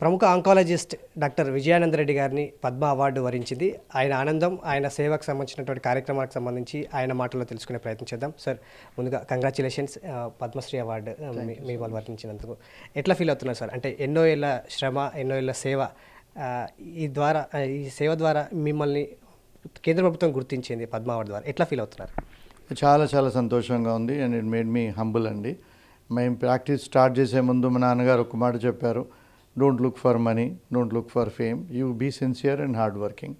ప్రముఖ oncologist doctor Vijayananda Reddy గారిని Padma award వరించింది. ఆయన ఆనందం ఆయన సేవకు సంబంధించినటువంటి కార్యక్రమాలకు సంబంధించి ఆయన మాటల్లో తెలుసుకునే ప్రయత్నం చేద్దాం. సార్ ముందుగా కంగ్రాచులేషన్స్ పద్మశ్రీ అవార్డు మీ- వాళ్ళు వర్తించినందుకు ఎట్లా ఫీల్ అవుతున్నారు సార్? అంటే ఎన్నో ఏళ్ళ శ్రమ ఎన్నో ఏళ్ళ సేవ ఈ ద్వారా ఈ సేవ ద్వారా మిమ్మల్ని కేంద్ర ప్రభుత్వం గుర్తించింది పద్మ అవార్డు ద్వారా. ఎట్లా ఫీల్ అవుతున్నారు? చాలా చాలా సంతోషంగా ఉంది. And it made me humble అండి. మేము ప్రాక్టీస్ స్టార్ట్ చేసే ముందు మా నాన్నగారు ఒక మాట చెప్పారు. Don't look for money don't look for fame you be sincere and hard working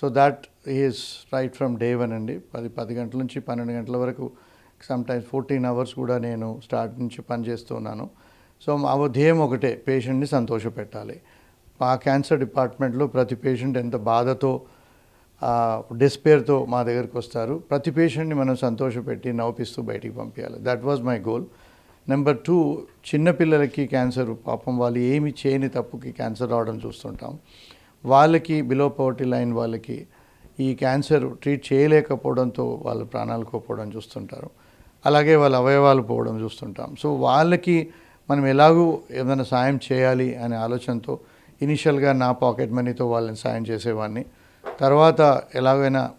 so that is right from day one అండి. పది పది గంటల నుంచి పన్నెండు గంటల వరకు సమ్ టైమ్స్ ఫోర్టీన్ అవర్స్ కూడా నేను స్టార్ట్ నుంచి పనిచేస్తున్నాను సో మా ధ్యేయం ఒకటే పేషెంట్ని సంతోషపెట్టాలి. మా క్యాన్సర్ డిపార్ట్మెంట్లో ప్రతి పేషెంట్ ఎంత బాధతో డిస్పేర్తో మా దగ్గరికి వస్తారు. ప్రతి పేషెంట్ని మనం సంతోషపెట్టి నవ్విస్తూ బయటికి పంపించాలి that was my goal number two చిన్నపిల్లలకి క్యాన్సర్ పాపం వాళ్ళు ఏమి చేయని తప్పుకి క్యాన్సర్ రావడం చూస్తుంటాం. వాళ్ళకి బిలో పవర్టీ లైన్ వాళ్ళకి ఈ క్యాన్సర్ ట్రీట్ చేయలేకపోవడంతో వాళ్ళ ప్రాణాలు కోల్పోవడం చూస్తుంటారు. అలాగే వాళ్ళ అవయవాలు పోవడం చూస్తుంటాం. సో వాళ్ళకి మనం ఎలాగూ ఏదైనా సాయం చేయాలి అనే ఆలోచనతో ఇనిషియల్గా నా పాకెట్ మనీతో వాళ్ళని సాయం చేసేవాడిని. తర్వాత ఎలాగైనా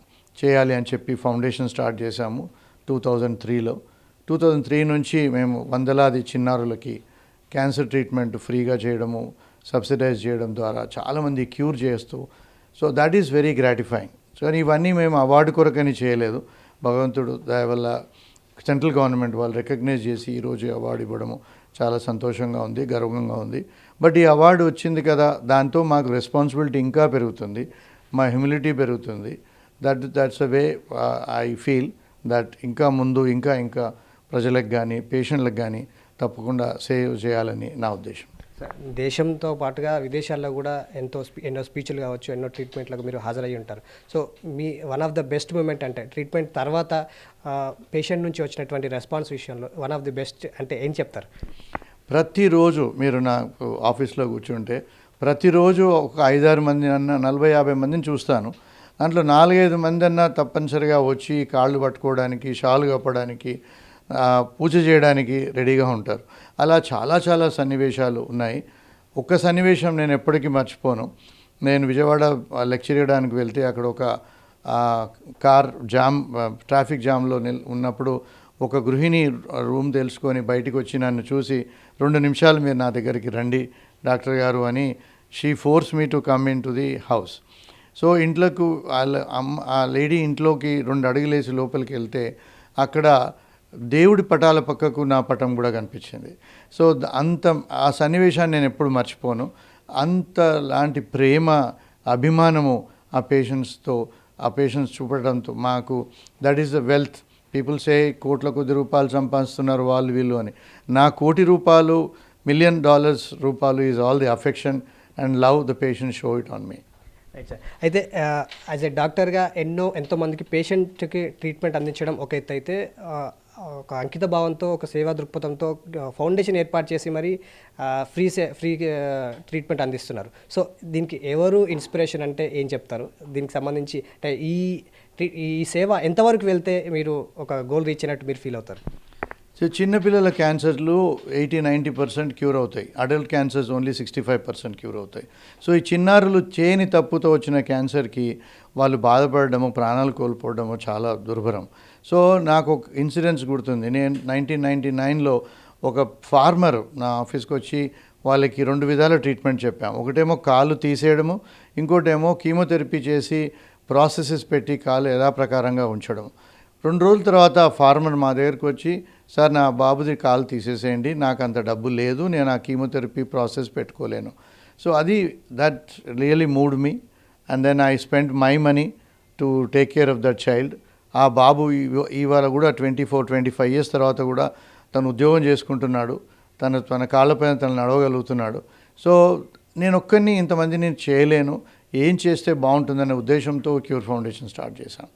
చేయాలి అని చెప్పి ఫౌండేషన్ స్టార్ట్ చేశాము. టూ థౌజండ్ త్రీలో టూ థౌజండ్ త్రీ నుంచి మేము వందలాది చిన్నారులకి క్యాన్సర్ ట్రీట్మెంట్ ఫ్రీగా చేయడము సబ్సిడైజ్ చేయడం ద్వారా చాలామంది క్యూర్ చేస్తూ so that is very gratifying so ఇవన్నీ మేము అవార్డు కొరకని చేయలేదు. భగవంతుడు దయ వల్ల సెంట్రల్ గవర్నమెంట్ వాళ్ళు రికగ్నైజ్ చేసి ఈరోజు అవార్డు ఇవ్వడము చాలా సంతోషంగా ఉంది గర్వంగా ఉంది. బట్ ఈ అవార్డు వచ్చింది కదా దాంతో మాకు రెస్పాన్సిబిలిటీ ఇంకా పెరుగుతుంది మా హ్యూమిలిటీ పెరుగుతుంది. That that's a way I feel that ఇంకా ముందు ఇంకా ఇంకా ప్రజలకు కానీ పేషెంట్లకు కానీ తప్పకుండా సేవ్ చేయాలని నా ఉద్దేశం. దేశంతో పాటుగా విదేశాల్లో కూడా ఎంతో స్పీ ఎన్నో స్పీచ్లు కావచ్చు ఎన్నో ట్రీట్మెంట్లకు మీరు హాజరయ్యి ఉంటారు. So me one of the best moment అంటే ట్రీట్మెంట్ తర్వాత పేషెంట్ నుంచి వచ్చినటువంటి రెస్పాన్స్ విషయంలో వన్ ఆఫ్ ది బెస్ట్ అంటే ఏం చెప్తారు? ప్రతిరోజు మీరు నాకు ఆఫీస్లో కూర్చుంటే ప్రతిరోజు ఒక ఐదారు మంది అన్న నలభై యాభై మందిని చూస్తాను. దాంట్లో నాలుగైదు మంది అన్న తప్పనిసరిగా వచ్చి కాళ్ళు పట్టుకోవడానికి షాలు కప్పడానికి పూజ చేయడానికి రెడీగా ఉంటారు. అలా చాలా చాలా సన్నివేశాలు ఉన్నాయి. ఒక్క సన్నివేశం నేను ఎప్పటికీ మర్చిపోను. నేను విజయవాడ లెక్చర్ ఇవ్వడానికి వెళ్తే అక్కడ ఒక కార్ జామ్ ట్రాఫిక్ జామ్లో నిల్ ఉన్నప్పుడు ఒక గృహిణి రూమ్ తెలుసుకొని బయటికి వచ్చి నన్ను చూసి రెండు నిమిషాలు మీరు నా దగ్గరికి రండి డాక్టర్ గారు అని she force me to come in to the house so ఇంట్లోకి వాళ్ళ అమ్మ ఆ లేడీ ఇంట్లోకి రెండు అడుగులేసి లోపలికి వెళ్తే అక్కడ దేవుడి పటాల పక్కకు నా పటం కూడా కనిపించింది. సో అంత ఆ సన్నివేశాన్ని నేను ఎప్పుడు మర్చిపోను. అంత లాంటి ప్రేమ అభిమానము ఆ పేషెంట్స్తో ఆ పేషెంట్స్ చూపడంతో మాకు that is the wealth people say కోట్ల కొద్ది రూపాయలు సంపాదిస్తున్నారు వాళ్ళు వీళ్ళు అని. నా కోటి రూపాయలు మిలియన్ డాలర్స్ రూపాయలు is all the affection and love the patient show it on me right sir అయితే యాజ్ ఎ డాక్టర్గా ఎన్నో ఎంతోమందికి పేషెంట్కి ట్రీట్మెంట్ అందించడం ఒక ఎత్తు అయితే ఒక అంకిత భావంతో ఒక సేవా దృక్పథంతో ఫౌండేషన్ ఏర్పాటు చేసి మరి ఫ్రీ సే ఫ్రీ ట్రీట్మెంట్ అందిస్తున్నారు. సో దీనికి ఎవరు ఇన్స్పిరేషన్ అంటే ఏం చెప్తారు? దీనికి సంబంధించి అంటే ఈ ఈ సేవ ఎంతవరకు వెళ్తే మీరు ఒక గోల్ రీచ్ అయినట్టు మీరు ఫీల్ అవుతారు? సో చిన్నపిల్లల క్యాన్సర్లు ఎయిటీ నైంటీ పర్సెంట్ క్యూర్ అవుతాయి. Adult cancers only sixty five percent cure అవుతాయి. సో ఈ చిన్నారులు చేయని తప్పుతో వచ్చిన క్యాన్సర్కి వాళ్ళు బాధపడడము ప్రాణాలు కోల్పోవడము చాలా దుర్భరం. సో నాకు ఒక ఇన్సిడెన్స్ గుర్తుంది. నేను నైన్టీన్ నైంటీ నైన్లో ఒక ఫార్మర్ నా ఆఫీస్కి వచ్చి వాళ్ళకి రెండు విధాల ట్రీట్మెంట్ చెప్పాం. ఒకటేమో కాలు తీసేయడము ఇంకోటేమో కీమోథెరపీ చేసి ప్రాసెసెస్ పెట్టి కాలు యథాప్రకారంగా ఉంచడం. రెండు రోజుల తర్వాత ఫార్మర్ మా దగ్గరకు వచ్చి సార్ నా బాబుది కాలు తీసేసేయండి నాకు అంత డబ్బు లేదు నేను ఆ కీమోథెరపీ ప్రాసెస్ పెట్టుకోలేను. సో అది that really moved me and then I spend my money to take care of that child ఆ బాబు ఇవాళ కూడా twenty four twenty five years తర్వాత కూడా తను ఉద్యోగం చేసుకుంటున్నాడు. తన తన కాళ్ళపైన తను నడవగలుగుతున్నాడు. సో నేను ఒక్కరిని ఇంతమంది నేను చేయలేను. ఏం చేస్తే బాగుంటుందనే ఉద్దేశంతో క్యూర్ ఫౌండేషన్ స్టార్ట్ చేశాను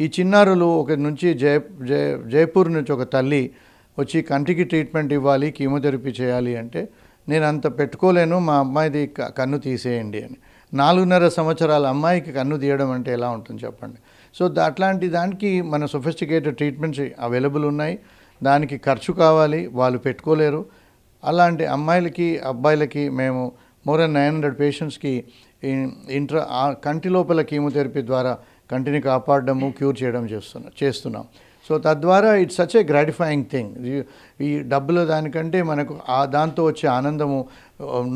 ఈ చిన్నారులు ఒక నుంచి జయ జయ జైపూర్ నుంచి ఒక తల్లి వచ్చి కంటికి ట్రీట్మెంట్ ఇవ్వాలి కీమోథెరపీ చేయాలి అంటే నేను అంత పెట్టుకోలేను మా అమ్మాయిది క- కన్ను తీసేయండి అని. నాలుగున్నర సంవత్సరాల అమ్మాయికి కన్ను తీయడం అంటే ఎలా ఉంటుంది చెప్పండి? సో అట్లాంటి దానికి మన సొఫిస్టికేటెడ్ ట్రీట్మెంట్స్ అవైలబుల్ ఉన్నాయి. దానికి ఖర్చు కావాలి వాళ్ళు పెట్టుకోలేరు. అలాంటి అమ్మాయిలకి అబ్బాయిలకి మేము మోర్ దెన్ నైన్ హండ్రెడ్ పేషెంట్స్కి ఇంట్రా కంటి లోపల కీమోథెరపీ ద్వారా కంటిని కాపాడడము క్యూర్ చేయడం చేస్తున్నా చేస్తున్నాం. సో తద్వారా it's such a gratifying thing. ఈ డబ్బులు దానికంటే మనకు ఆ దాంతో వచ్చే ఆనందము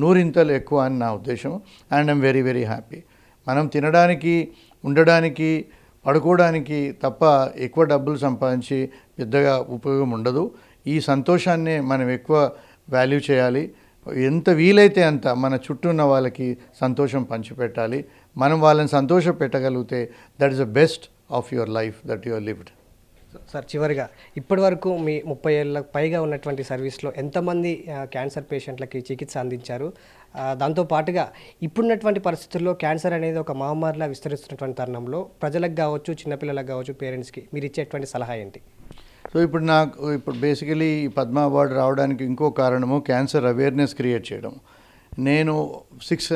నూరింతలు ఎక్కువ అని నా ఉద్దేశం and I'm very very happy. మనం తినడానికి ఉండడానికి పడుకోవడానికి తప్ప ఎక్కువ డబ్బులు సంపాదించి పెద్దగా ఉపయోగం ఉండదు. ఈ సంతోషాన్నే మనం ఎక్కువ వాల్యూ చేయాలి. ఎంత వీలైతే అంత మన చుట్టూ ఉన్న వాళ్ళకి సంతోషం పంచిపెట్టాలి. మనం వాళ్ళని సంతోష పెట్టగలిగితే that is the best of your life that your lived sir చివరిగా ఇప్పటి వరకు మీ ముప్పై ఏళ్ళకు పైగా ఉన్నటువంటి సర్వీస్లో ఎంతమంది క్యాన్సర్ పేషెంట్లకి చికిత్స అందించారు? దాంతో పాటుగా ఇప్పుడున్నటువంటి పరిస్థితుల్లో క్యాన్సర్ అనేది ఒక మహమ్మారిలా విస్తరిస్తున్నటువంటి తరుణంలో ప్రజలకు కావచ్చు చిన్నపిల్లలకు కావచ్చు పేరెంట్స్కి మీరు ఇచ్చేటువంటి సలహా ఏంటి? సో ఇప్పుడు నాకు ఇప్పుడు బేసికలీ ఈ పద్మ అవార్డు రావడానికి ఇంకో కారణము క్యాన్సర్ అవేర్నెస్ క్రియేట్ చేయడం. నేను six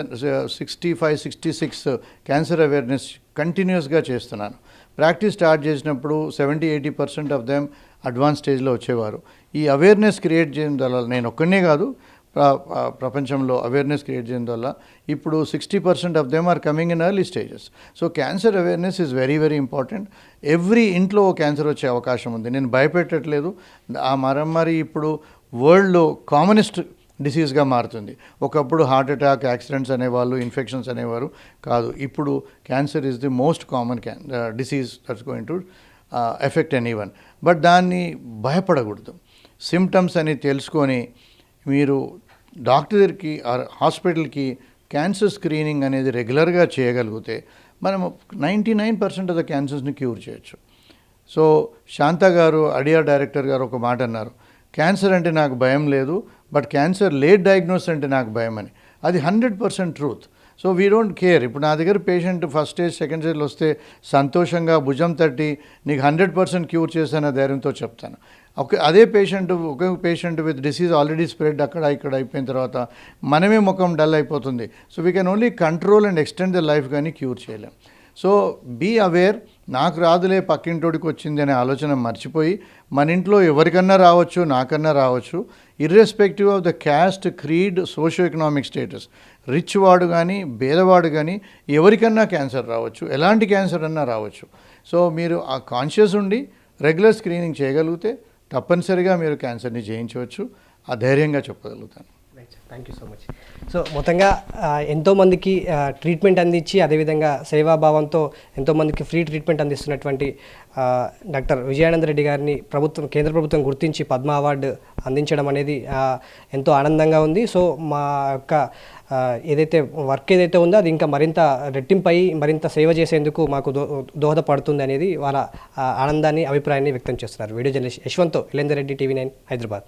sixty five sixty six cancer awareness కంటిన్యూస్గా చేస్తున్నాను. ప్రాక్టీస్ స్టార్ట్ చేసినప్పుడు seventy eighty percent of them advance స్టేజ్లో వచ్చేవారు. ఈ అవేర్నెస్ క్రియేట్ చేయడం వల్ల నేను ఒక్కనే కాదు ప్రపంచంలో అవేర్నెస్ క్రియేట్ చేయడం వల్ల ఇప్పుడు sixty percent of them are coming in early stages so cancer awareness is very very important every ఇంట్లో క్యాన్సర్ వచ్చే అవకాశం ఉంది. నేను భయపెట్టట్లేదు. ఆ మరమ్మరి ఇప్పుడు వరల్డ్లో కామనెస్ట్ డిసీజ్గా మారుతుంది. ఒకప్పుడు హార్ట్ అటాక్ యాక్సిడెంట్స్ అనేవాళ్ళు ఇన్ఫెక్షన్స్ అనేవారు కాదు. ఇప్పుడు cancer is the most common can disease that's going to affect anyone but దాన్ని భయపడకూడదు. సిమ్టమ్స్ అని తెలుసుకొని మీరు డాక్టర్కి ఆర్ హాస్పిటల్కి క్యాన్సర్ స్క్రీనింగ్ అనేది రెగ్యులర్గా చేయగలిగితే మనం ninety nine percent of the క్యాన్సర్స్ని cure చేయొచ్చు. సో శాంత గారు అడియా డైరెక్టర్ గారు ఒక మాట అన్నారు. క్యాన్సర్ అంటే నాకు భయం లేదు. బట్ క్యాన్సర్ లేట్ డయాగ్నోస్ అంటే నాకు భయం అని. అది hundred percent truth. So we don't care. ఇప్పుడు నా దగ్గర పేషెంట్ ఫస్ట్ స్టేజ్ సెకండ్ స్టేజ్లో వస్తే సంతోషంగా భుజం తట్టి నీకు హండ్రెడ్ పర్సెంట్ క్యూర్ చేశాన ధైర్యంతో చెప్తాను. ఒక అదే patient okay patient with disease already spread అక్కడ ఇక్కడ అయిపోయిన తర్వాత మనమే ముఖం డల్ అయిపోతుంది. So we can only control and extend the life కానీ క్యూర్ చేయలేం. సో బీ అవేర్ నాకు రాదులే పక్కింటోడికి వచ్చింది అనే ఆలోచన మర్చిపోయి మన ఇంట్లో ఎవరికన్నా రావచ్చు నాకన్నా రావచ్చు. Irrespective of the caste creed socio economic status rich వాడు కానీ భేదవాడు కానీ ఎవరికన్నా క్యాన్సర్ రావచ్చు ఎలాంటి క్యాన్సర్ అన్నా రావచ్చు. సో మీరు ఆ కాన్షియస్ ఉండి రెగ్యులర్ స్క్రీనింగ్ చేయగలిగితే తప్పనిసరిగా మీరు క్యాన్సర్ని జయించవచ్చు. ఆ ధైర్యంగా చెప్పగలుగుతాను. Thank you so much so మొత్తంగా ఎంతోమందికి ట్రీట్మెంట్ అందించి అదేవిధంగా సేవాభావంతో ఎంతోమందికి ఫ్రీ ట్రీట్మెంట్ అందిస్తున్నటువంటి డాక్టర్ విజయానంద రెడ్డి గారిని ప్రభుత్వం కేంద్ర ప్రభుత్వం గుర్తించి పద్మ అవార్డు అందించడం అనేది ఎంతో ఆనందంగా ఉంది. సో మా యొక్క ఏదైతే వర్క్ ఏదైతే ఉందో అది ఇంకా మరింత రెట్టింపై మరింత సేవ చేసేందుకు మాకు దో దోహదపడుతుంది అనేది వాళ్ళ ఆనందాన్ని అభిప్రాయాన్ని వ్యక్తం చేస్తున్నారు. Video journalist Yashwant Ilender Reddy TV nine Hyderabad.